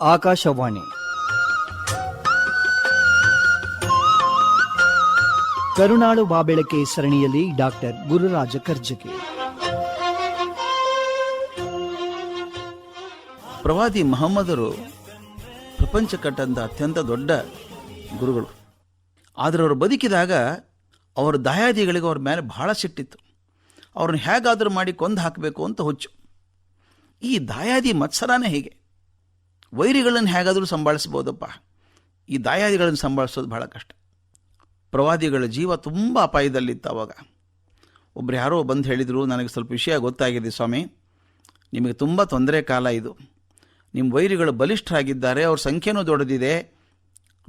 ಆಕಾಶವಾಣಿ. ಕರುನಾಳು ಬಾಬೆಳಕೆ ಸರಣಿಯಲ್ಲಿ ಡಾಕ್ಟರ್ ಗುರುರಾಜ ಕರ್ಜಗಿ ಪ್ರವಾದಿ ಮಹಮ್ಮದರು ಪ್ರಪಂಚ ಕಟ್ಟಂತ ಅತ್ಯಂತ ದೊಡ್ಡ ಗುರುಗಳು. ಆದರೆ ಅವರು ಬದುಕಿದಾಗ ಅವರ ದಾಯಾದಿಗಳಿಗೆ ಅವ್ರ ಮೇಲೆ ಬಹಳ ಸಿಟ್ಟಿತ್ತು. ಅವ್ರನ್ನ ಹೇಗಾದರೂ ಮಾಡಿ ಕೊಂದು ಹಾಕಬೇಕು ಅಂತ ಹುಚ್ಚು. ಈ ದಾಯಾದಿ ಮತ್ಸರನೇ ಹೀಗೆ. ವೈರಿಗಳನ್ನು ಹೇಗಾದರೂ ಸಂಭಾಳಿಸ್ಬೋದಪ್ಪ. ಈ ದಾಯಾದಿಗಳನ್ನು ಸಂಭಾಳಿಸೋದು ಬಹಳ ಕಷ್ಟ. ಪ್ರವಾದಿಗಳ ಜೀವ ತುಂಬ ಅಪಾಯದಲ್ಲಿತ್ತು ಅವಾಗ. ಒಬ್ರು ಯಾರೋ ಬಂದು ಹೇಳಿದರು, ನನಗೆ ಸ್ವಲ್ಪ ವಿಷಯ ಗೊತ್ತಾಗಿದೆ ಸ್ವಾಮಿ. ನಿಮಗೆ ತುಂಬ ತೊಂದರೆ ಕಾಲ ಇದು. ನಿಮ್ಮ ವೈರಿಗಳು ಬಲಿಷ್ಠರಾಗಿದ್ದಾರೆ, ಅವ್ರ ಸಂಖ್ಯೆನೂ ದೊಡ್ಡದಿದೆ.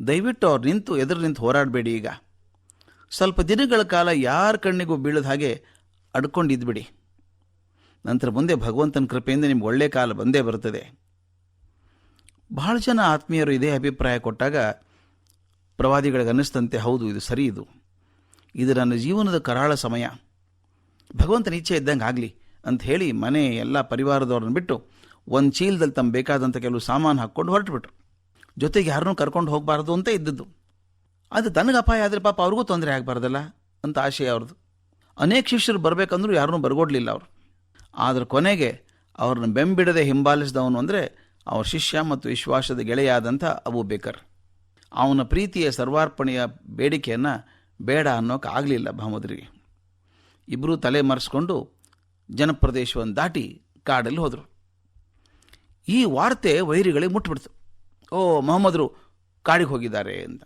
ದಯವಿಟ್ಟು ಅವ್ರು ನಿಂತು ಎದುರು ನಿಂತು ಹೋರಾಡಬೇಡಿ ಈಗ. ಸ್ವಲ್ಪ ದಿನಗಳ ಕಾಲ ಯಾರ ಕಣ್ಣಿಗೂ ಬೀಳದ ಹಾಗೆ ಅಡ್ಕೊಂಡಿದ್ಬಿಡಿ ನಂತರ ಮುಂದೆ ಭಗವಂತನ ಕೃಪೆಯಿಂದ ನಿಮ್ಗೆ ಒಳ್ಳೆಯ ಕಾಲ ಬಂದೇ ಬರ್ತದೆ. ಬಹಳ ಜನ ಆತ್ಮೀಯರು ಇದೇ ಅಭಿಪ್ರಾಯ ಕೊಟ್ಟಾಗ ಪ್ರವಾದಿಗಳಿಗೆ ಅನ್ನಿಸ್ತಂತೆ ಹೌದು, ಇದು ಸರಿ ಇದು. ಇದು ನನ್ನ ಜೀವನದ ಕರಾಳ ಸಮಯ. ಭಗವಂತನ ಇಚ್ಛೆ ಇದ್ದಂಗೆ ಆಗಲಿ ಅಂತ ಹೇಳಿ ಮನೆ, ಎಲ್ಲ ಪರಿವಾರದವ್ರನ್ನ ಬಿಟ್ಟು ಒಂದು ಚೀಲದಲ್ಲಿ ತಮ್ಮ ಬೇಕಾದಂಥ ಕೆಲವು ಸಾಮಾನು ಹಾಕ್ಕೊಂಡು ಹೊರಟುಬಿಟ್ರು. ಜೊತೆಗೆ ಯಾರನ್ನೂ ಕರ್ಕೊಂಡು ಹೋಗಬಾರ್ದು ಅಂತ ಇದ್ದದ್ದು. ಅದು ತನಗೆ ಅಪಾಯ ಆದರೆ ಪಾಪ ಅವ್ರಿಗೂ ತೊಂದರೆ ಆಗಬಾರ್ದಲ್ಲ ಅಂತ ಆಶಯ ಅವ್ರದ್ದು. ಅನೇಕ ಶಿಷ್ಯರು ಬರಬೇಕಂದ್ರೂ ಯಾರನ್ನೂ ಬರ್ಗೊಡ್ಲಿಲ್ಲ ಅವರು. ಆದರೆ ಕೊನೆಗೆ ಅವ್ರನ್ನ ಬೆಂಬಿಡದೆ ಹಿಂಬಾಲಿಸಿದವನು ಅಂದರೆ ಅವ್ರ ಶಿಷ್ಯ ಮತ್ತು ವಿಶ್ವಾಸದ ಗೆಳೆಯಾದಂಥ ಅಬು ಬೇಕರ್. ಅವನ ಪ್ರೀತಿಯ ಸರ್ವಾರ್ಪಣೆಯ ಬೇಡಿಕೆಯನ್ನು ಬೇಡ ಅನ್ನೋಕೆ ಆಗಲಿಲ್ಲ ಬಹಮದ್ರಿಗೆ ಇಬ್ಬರೂ ತಲೆ ಮರೆಸ್ಕೊಂಡು ಜನಪ್ರದೇಶವನ್ನು ದಾಟಿ ಕಾಡಲ್ಲಿ ಹೋದರು. ಈ ವಾರ್ತೆ ವೈರಿಗಳಿಗೆ ಮುಟ್ಬಿಡ್ತು. ಓ ಮೊಹಮ್ಮದ್ರು, ಕಾಡಿಗೆ ಹೋಗಿದ್ದಾರೆ ಅಂತ.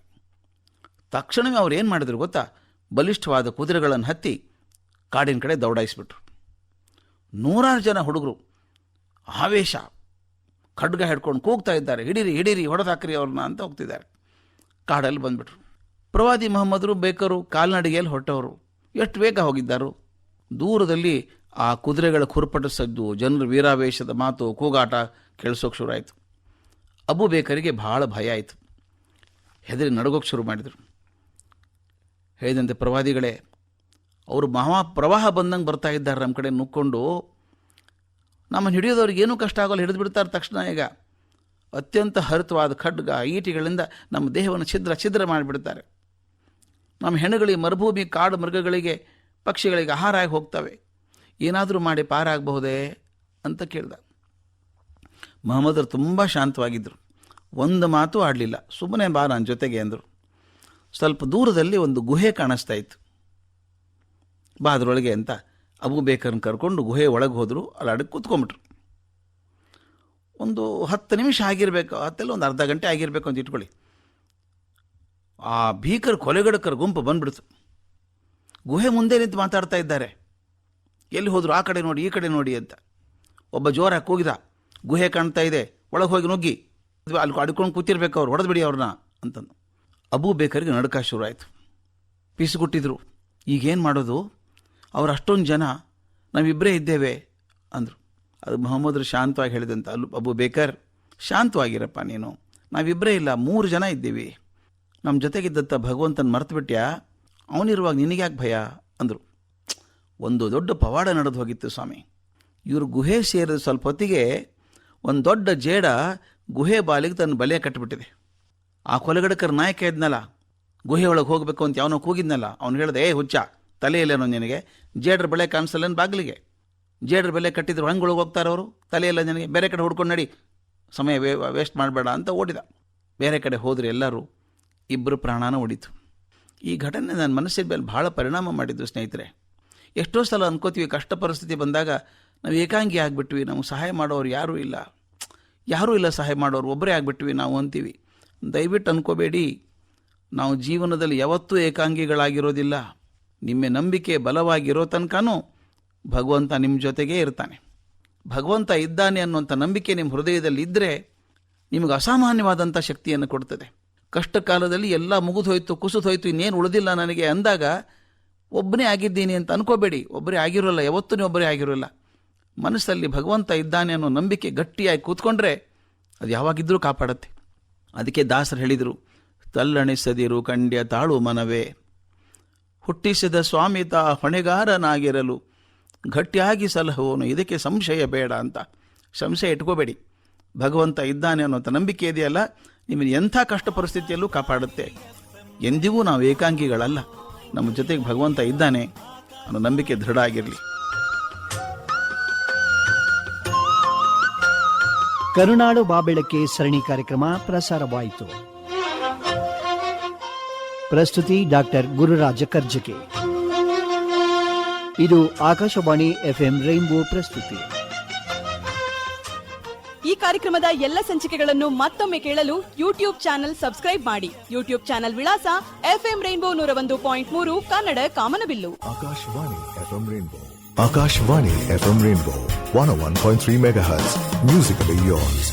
ತಕ್ಷಣವೇ ಅವ್ರು ಏನು ಮಾಡಿದ್ರು ಗೊತ್ತಾ? ಬಲಿಷ್ಠವಾದ ಕುದುರೆಗಳನ್ನು ಹತ್ತಿ ಕಾಡಿನ ಕಡೆ ದೌಡಾಯಿಸ್ಬಿಟ್ರು. ನೂರಾರು ಜನ ಹುಡುಗರು. ಆವೇಶ. ಖಡ್ಗ ಹಿಡ್ಕೊಂಡು ಕೂಗ್ತಾ ಇದ್ದಾರೆ. ಹಿಡೀರಿ ಹಿಡೀರಿ, ಹೊಡೆದಾಕ್ರಿ ಅವ್ರನ್ನ ಅಂತ ಹೋಗ್ತಿದ್ದಾರೆ. ಕಾಡಲ್ಲಿ ಬಂದ್ಬಿಟ್ರು. ಪ್ರವಾದಿ ಮೊಹಮ್ಮದರು, ಬೇಕರು, ಕಾಲ್ನಡಿಗೆಯಲ್ಲಿ ಹೊಟ್ಟವರು ಎಷ್ಟು ಬೇಗ ಹೋಗಿದ್ದಾರು. ದೂರದಲ್ಲಿ ಆ ಕುದುರೆಗಳ ಕುರುಪಟ ಸದ್ದು, ಜನರ ವೀರಾವೇಶದ ಮಾತು, ಕೂಗಾಟ ಕೇಳಿಸೋಕೆ ಶುರುವಾಯಿತು. ಅಬು ಬೇಕರಿಗೆ ಭಾಳ ಭಯ ಆಯಿತು. ಹೆದರಿ ನಡಗೋಕೆ ಶುರು ಮಾಡಿದರು. ಹೇಳಿದಂತೆ ಪ್ರವಾದಿಗಳೇ, ಅವರು ಮಹಾ ಪ್ರವಾಹ ಬಂದಂಗೆ ಬರ್ತಾ ಇದ್ದಾರೆ ನಮ್ಮ ಕಡೆ ನುಕ್ಕೊಂಡು ನಮ್ಮನ್ನು ಹಿಡಿಯೋದವ್ರಿಗೆ ಏನೂ ಕಷ್ಟ ಆಗೋಲ್ಲ, ಹಿಡಿದು ಬಿಡ್ತಾರೆ ತಕ್ಷಣ ಈಗ. ಅತ್ಯಂತ ಹರಿತವಾದ ಖಡ್ಗ, ಈಟಿಗಳಿಂದ ನಮ್ಮ ದೇಹವನ್ನು ಛಿದ್ರ ಛಿದ್ರ ಮಾಡಿಬಿಡ್ತಾರೆ. ನಮ್ಮ ಹೆಣ್ಣುಗಳಿಗೆ ಮರುಭೂಮಿ, ಕಾಡು ಮೃಗಗಳಿಗೆ, ಪಕ್ಷಿಗಳಿಗೆ ಆಹಾರ ಆಗಿ ಹೋಗ್ತವೆ. ಏನಾದರೂ ಮಾಡಿ ಪಾರಾಗಬಹುದೇ ಅಂತ ಕೇಳ್ದ. ಮಹಮ್ಮದರು ತುಂಬ ಶಾಂತವಾಗಿದ್ದರು ಒಂದು ಮಾತು ಆಡಲಿಲ್ಲ. ಸುಮ್ಮನೆ ಬಾ ನನ್ನ ಜೊತೆಗೆ ಅಂದರು. ಸ್ವಲ್ಪ ದೂರದಲ್ಲಿ ಒಂದು ಗುಹೆ ಕಾಣಿಸ್ತಾ ಇತ್ತು. ಬಾ ಅದರೊಳಗೆ ಅಂತ ಅಬು ಬೇಕರ್ನ ಕರ್ಕೊಂಡು ಗುಹೆ ಒಳಗೆ ಹೋದರು, ಅಲ್ಲಿ ಅಡಕ್ಕೆ ಕೂತ್ಕೊಂಬಿಟ್ರು. ಒಂದು ಹತ್ತು ನಿಮಿಷ ಆಗಿರಬೇಕು ಹತ್ತಲ್ಲಿ ಒಂದು ಅರ್ಧ ಗಂಟೆ ಆಗಿರಬೇಕು ಅಂತ ಇಟ್ಕೊಳ್ಳಿ. ಆ ಭೀಕರ ಕೊಲೆಗಡಕರ ಗುಂಪು ಬಂದ್ಬಿಡ್ತು. ಗುಹೆ ಮುಂದೆ ನಿಂತು ಮಾತಾಡ್ತಾ ಇದ್ದಾರೆ. ಎಲ್ಲಿ ಹೋದರು ಆ ಕಡೆ ನೋಡಿ, ಈ ಕಡೆ ನೋಡಿ ಅಂತ. ಒಬ್ಬ ಜೋರಾಗಿ ಕೂಗಿದ. ಗುಹೆ ಕಾಣ್ತಾ ಇದೆ, ಒಳಗೆ ಹೋಗಿ ನುಗ್ಗಿ. ಅಲ್ಲಿ ಅಡ್ಕೊಂಡು ಕೂತಿರ್ಬೇಕು ಅವ್ರು, ಹೊಡೆದ್ಬಿಡಿ ಅವ್ರನ್ನ ಅಂತಂದು. ಅಬೂ ಬೇಕರಿಗೆ ನಡುಕ ಶುರು ಆಯಿತು. ಪೀಸುಗುಟ್ಟಿದ್ರು ಈಗೇನು ಮಾಡೋದು? ಅವ್ರು ಅಷ್ಟೊಂದು ಜನ ನಾವಿಬ್ಬರೇ ಇದ್ದೇವೆ ಅಂದರು. ಅದು ಮೊಹಮ್ಮದ್ರು ಶಾಂತವಾಗಿ ಹೇಳಿದಂತ ಅಲ್ಲು, ಅಬು ಬೇಕರ್, ಶಾಂತವಾಗಿರಪ್ಪ ನೀನು. ನಾವಿಬ್ಬರೇ ಇಲ್ಲ, ಮೂರು ಜನ ಇದ್ದೀವಿ. ನಮ್ಮ ಜೊತೆಗಿದ್ದಂಥ ಭಗವಂತನ ಮರ್ತುಬಿಟ್ಯಾ? ಅವನಿರುವಾಗ ನಿನಗ್ಯಾಕೆ ಭಯ? ಅಂದರು. ಒಂದು ದೊಡ್ಡ ಪವಾಡ ನಡೆದು ಹೋಗಿತ್ತು ಸ್ವಾಮಿ. ಇವರು ಗುಹೆ ಸೇರಿದ ಸ್ವಲ್ಪ ಹೊತ್ತಿಗೆ ಒಂದು ದೊಡ್ಡ ಜೇಡ ಗುಹೆ ಬಾಲಿಗೆ ತನ್ನ ಬಲೆ ಕಟ್ಟಿಬಿಟ್ಟಿದೆ ಆ ಕೊಲಗಡಕರ ನಾಯಕ ಇದ್ನಲ್ಲ, ಗುಹೆ ಒಳಗೆ ಹೋಗಬೇಕು ಅಂತ ಯಾವನೋ ಕೂಗಿದ್ನಲ್ಲ, ಅವ್ನು ಹೇಳ್ದೆ, ಏ ಹುಚ್ಚ ತಲೆಯಲ್ಲೇನೋ ನಿನಗೆ? ಜೇಡ್ರ ಬೆಳೆ ಕಾಣಿಸಲ್ಲೇನು ಬಾಗಿಲಿಗೆ? ಜೇಡ್ರ ಬೆಲೆ ಕಟ್ಟಿದ್ರು ಹಂಗೆ ಹೋಗ್ತಾರೆ ಅವರು? ತಲೆಯಲ್ಲ ನಿನಗೆ ಬೇರೆ ಕಡೆ ಹುಡ್ಕೊಂಡು ನಡಿ. ಸಮಯ ವೇ ವೇಸ್ಟ್ ಮಾಡಬೇಡ ಅಂತ ಓಡಿದ. ಬೇರೆ ಕಡೆ ಹೋದರೆ ಎಲ್ಲರೂ ಇಬ್ಬರು ಪ್ರಾಣಾನ ಓಡಿತು ಈ ಘಟನೆ ನನ್ನ ಮನಸ್ಸಿನ ಮೇಲೆ ಭಾಳ ಪರಿಣಾಮ ಮಾಡಿದ್ದು ಸ್ನೇಹಿತರೆ. ಎಷ್ಟೋ ಸಲ ಅನ್ಕೋತೀವಿ ಕಷ್ಟ ಪರಿಸ್ಥಿತಿ ಬಂದಾಗ ನಾವು ಏಕಾಂಗಿ ಆಗಿಬಿಟ್ವಿ, ನಾವು ಸಹಾಯ ಮಾಡೋರು ಯಾರೂ ಇಲ್ಲ. ಯಾರೂ ಇಲ್ಲ ಸಹಾಯ ಮಾಡೋರು ಒಬ್ಬರೇ ಆಗಿಬಿಟ್ವಿ ನಾವು ಅಂತೀವಿ. ದಯವಿಟ್ಟು ಅನ್ಕೋಬೇಡಿ, ನಾವು ಜೀವನದಲ್ಲಿ ಯಾವತ್ತೂ ಏಕಾಂಗಿಗಳಾಗಿರೋದಿಲ್ಲ. ನಿಮ್ಮ ನಂಬಿಕೆ ಬಲವಾಗಿರೋ ತನಕನೂ ಭಗವಂತ ನಿಮ್ಮ ಜೊತೆಗೇ ಇರ್ತಾನೆ. ಭಗವಂತ ಇದ್ದಾನೆ ಅನ್ನುವಂಥ ನಂಬಿಕೆ ನಿಮ್ಮ ಹೃದಯದಲ್ಲಿ ಇದ್ದರೆ ನಿಮಗೆ ಅಸಾಮಾನ್ಯವಾದಂಥ ಶಕ್ತಿಯನ್ನು ಕೊಡ್ತದೆ. ಕಷ್ಟ ಕಾಲದಲ್ಲಿ ಎಲ್ಲ ಮುಗಿದು ಹೋಯಿತು, ಕುಸಿದು ಹೋಯ್ತು, ಇನ್ನೇನು ಉಳಿದಿಲ್ಲ ನನಗೆ ಅಂದಾಗ ಒಬ್ಬನೇ ಆಗಿದ್ದೀನಿ ಅಂತ ಅನ್ಕೋಬೇಡಿ. ಒಬ್ಬರೇ ಆಗಿರೋಲ್ಲ ಯಾವತ್ತೂ ಒಬ್ಬರೇ ಆಗಿರೋಲ್ಲ. ಮನಸ್ಸಲ್ಲಿ ಭಗವಂತ ಇದ್ದಾನೆ ಅನ್ನೋ ನಂಬಿಕೆ ಗಟ್ಟಿಯಾಗಿ ಕೂತ್ಕೊಂಡ್ರೆ ಅದು ಯಾವಾಗಿದ್ದರೂ ಕಾಪಾಡುತ್ತೆ. ಅದಕ್ಕೆ ದಾಸರು ಹೇಳಿದರು, ತಲ್ಲಣಿಸದಿರು ಕಂಡ್ಯ ತಾಳು ಮನವೇ. ಹುಟ್ಟಿಸಿದ ಸ್ವಾಮಿತ ಹೊಣೆಗಾರನಾಗಿರಲು ಗಟ್ಟಿಯಾಗಿ ಸಲಹುವನು. ಇದಕ್ಕೆ ಸಂಶಯ ಬೇಡ ಅಂತ. ಸಂಶಯ ಇಟ್ಕೋಬೇಡಿ. ಭಗವಂತ ಇದ್ದಾನೆ ಅನ್ನೋಂಥ ನಂಬಿಕೆ ಇದೆಯಲ್ಲ? ನಿಮ್ಮನ್ನು ಎಂಥ ಕಷ್ಟ ಪರಿಸ್ಥಿತಿಯಲ್ಲೂ ಕಾಪಾಡುತ್ತೆ. ಎಂದಿಗೂ ನಾವು ಏಕಾಂಗಿಗಳಲ್ಲ. ನಮ್ಮ ಜೊತೆಗೆ ಭಗವಂತ ಇದ್ದಾನೆ ಅನ್ನೋ ನಂಬಿಕೆ ದೃಢ ಆಗಿರಲಿ ಕರುನಾಡು ಬಾಬೆಳಕೆ ಸರಣಿ ಕಾರ್ಯಕ್ರಮ ಪ್ರಸಾರವಾಯಿತು. ಪ್ರಸ್ತುತಿ ಡಾಕ್ಟರ್ ಗುರುರಾಜ ಕರ್ಜಕೆ. ಇದು ಆಕಾಶವಾಣಿ ಎಫ್ಎಂ ರೈನ್ಬೋ ಪ್ರಸ್ತುತಿ. ಈ ಕಾರ್ಯಕ್ರಮದ ಎಲ್ಲ ಸಂಚಿಕೆಗಳನ್ನು ಮತ್ತೊಮ್ಮೆ ಕೇಳಲು ಯೂಟ್ಯೂಬ್ ಚಾನೆಲ್ ಸಬ್ಸ್ಕ್ರೈಬ್ ಮಾಡಿ. ಯೂಟ್ಯೂಬ್ ಚಾನೆಲ್ ವಿಳಾಸ ಎಫ್ಎಂ ರೈನ್ಬೋ ನೂರ ಒಂದು ಪಾಯಿಂಟ್ ಮೂರು ಕನ್ನಡ ಕಾಮನಬಿಲ್ಲು. Akashvani FM rainbow. Akashvani FM rainbow one one point three 101.3 hers music yours.